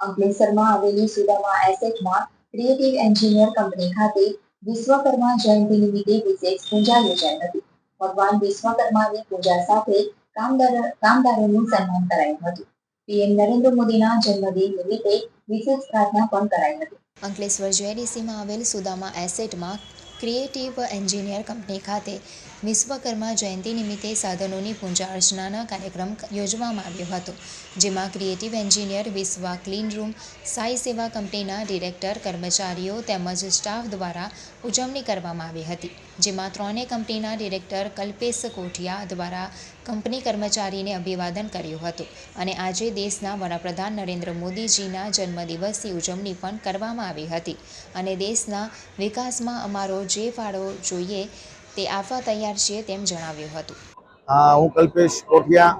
અંકલેશ્વરમાં આવેલી સુદામા એસેટમાં ક્રિએટિવ એન્જિનિયર કંપની ખાતે વિશ્વકર્મા જયંતિ નિમિત્તે વિશેષ પૂજા યોજાઈ હતી. ભગવાન વિશ્વકર્માની પૂજા સાથે કામદાર, કામદારોનું સન્માન કરાયું હતું. પીએમ નરેન્દ્ર મોદીના જન્મદિન નિમિત્તે વિશેષ પ્રાર્થના પણ કરાઈ હતી. અંકલેશ્વર જેડીસીમાં આવેલ સુદામા એસેટમાં ક્રિએટિવ એન્જિનિયર કંપની ખાતે વિશ્વકર્મા જયંતિ નિમિત્તે સાધનોની પૂજા અર્ચનાના કાર્યક્રમ યોજવામાં આવ્યો હતો, જેમાં creative engineer Vishwa clean room, Sai Seva કંપનીના ડિરેક્ટર, કર્મચારીઓ તેમજ સ્ટાફ દ્વારા ઉજવણી કરવામાં આવી હતી, જેમાં ત્રણેય કંપનીના ડિરેક્ટર કલ્પેશ કોઠિયા દ્વારા કંપની કર્મચારીને અભિવાદન કર્યું હતું અને આજે દેશના વડાપ્રધાન નરેન્દ્ર મોદીજીના જન્મદિવસની ઉજવણી પણ કરવામાં આવી હતી અને દેશના વિકાસમાં અમારો જે ફાળો જોઈએ તે આપવા તૈયાર છીએ તેમ જણાવ્યું હતું. હું કલ્પેશ કોઠિયા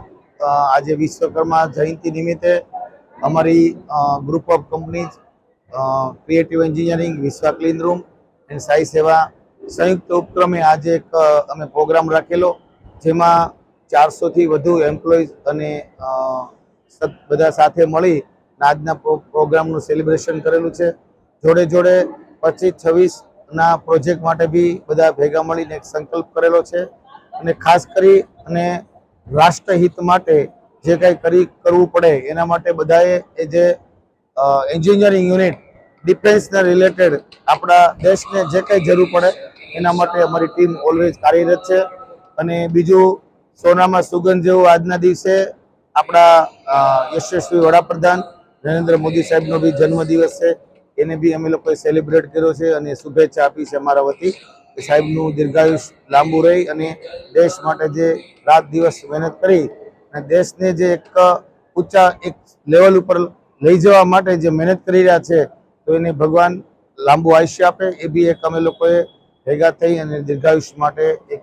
આજે વિશ્વકર્મા જયંતિ નિમિત્તે અમારી group of companies creative engineering Vishwa clean room and Sai Seva સંયુક્ત ઉપક્રમે આજે એક અમે પ્રોગ્રામ રાખેલો, જેમાં ચારસોથી વધુ એમ્પ્લોઈઝ અને બધા સાથે મળી આજના પ્રોગ્રામનું સેલિબ્રેશન કરેલું છે. જોડે જોડે પચીસ છવ્વીસના પ્રોજેક્ટ માટે બી બધા ભેગા મળીને એક સંકલ્પ કરેલો છે. અને ખાસ કરી અને રાષ્ટ્રહિત માટે જે કંઈ કરી કરવું પડે એના માટે બધાએ એ જે એન્જિનિયરિંગ યુનિટ ડિફેન્સને રિલેટેડ આપણા દેશને જે કંઈ જરૂર પડે એના માટે અમારી ટીમ ઓલવેઝ કાર્યરત છે. અને બીજું, સોનામાં સુગંધ જેવું આજના દિવસે આપણા યશસ્વી વડાપ્રધાન નરેન્દ્ર મોદી સાહેબનો બી જન્મદિવસ છે. એને બી અમે લોકોએ સેલિબ્રેટ કર્યો છે અને શુભેચ્છા આપી છે અમારા વતી. સાહેબનું દીર્ઘાયુષ લાંબુ રહી અને દેશ માટે જે રાત દિવસ મહેનત કરી અને દેશને જે એક ઊંચા એક લેવલ ઉપર લઈ જવા માટે જે મહેનત કરી રહ્યા છે, તો એને ભગવાન લાંબુ આયુષ્ય આપે. એ બી એક અમે લોકોએ ભેગા થઈ અને દીર્ઘાયુષ માટે એક